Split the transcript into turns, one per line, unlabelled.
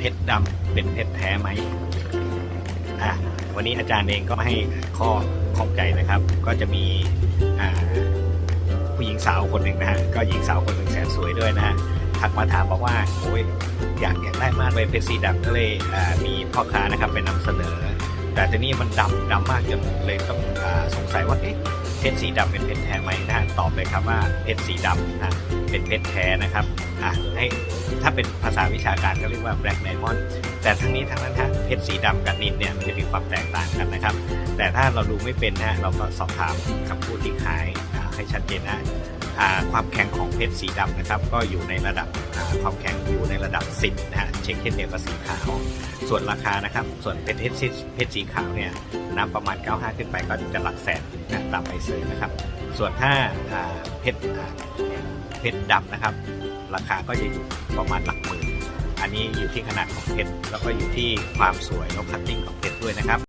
เพชรดำเป็นเพชรแท้ไหมอะวันนี้อาจารย์เองก็ให้ข้อข้องใจนะครับ ก็จะมีอ่าผู้หญิงสาวคนหนึ่งนะฮะก็หญิงสาวคนหนึ่งแสนสวยด้วยนะฮะทักมาถามบอกว่าโอ้ยอยากอยากได้มากเลยเพชรสีดำก็เลยอ่ามีพ่อค้านะครับไปนำเสนอ แต่ทีนี้มันดำดำมากจนเลยต้องอสงสัยว่าเอ๊ะเพชรสีดำเป็นเพชรแท้ไหมนะฮะตอบเลยครับว่าเพชรสีดำนะ เป็นเพชรแท้นะครับอะให้ถ้าเป็นภาษาวิชาการก็เรียกว่า black diamond แต่ทั้งนี้ทั้งนั้นฮะเพชรสีดำกับนิลเนี่ยมันจะมีความแตกต่างกันนะครับ แต่ถ้าเราดูไม่เป็นฮะเราก็สอบถามกับผู้ที่ขายให้ชัดเจนนะความแข็งของเพชรสีดำนะครับ ก็อยู่ในระดับความแข็งอยู่ในระดับ 10 นะฮะเช็คเช่นเดียวกับสีขาว ส่วนราคานะครับ ส่วนเพชรเพชรสีเพชรสีขาวเนี่ยน้ำประมาณ 95 ขึ้นไปก็จะหลักแสนนะตามไปซื้อนะครับ ส่วนถ้าเพชรเพชรดำนะครับ ราคาก็จะอยู่ประมาณหลักหมื่น อันนี้อยู่ที่ขนาดของเพชรแล้วก็อยู่ที่ความสวยแล้วคัตติ้งของเพชรด้วยนะครับ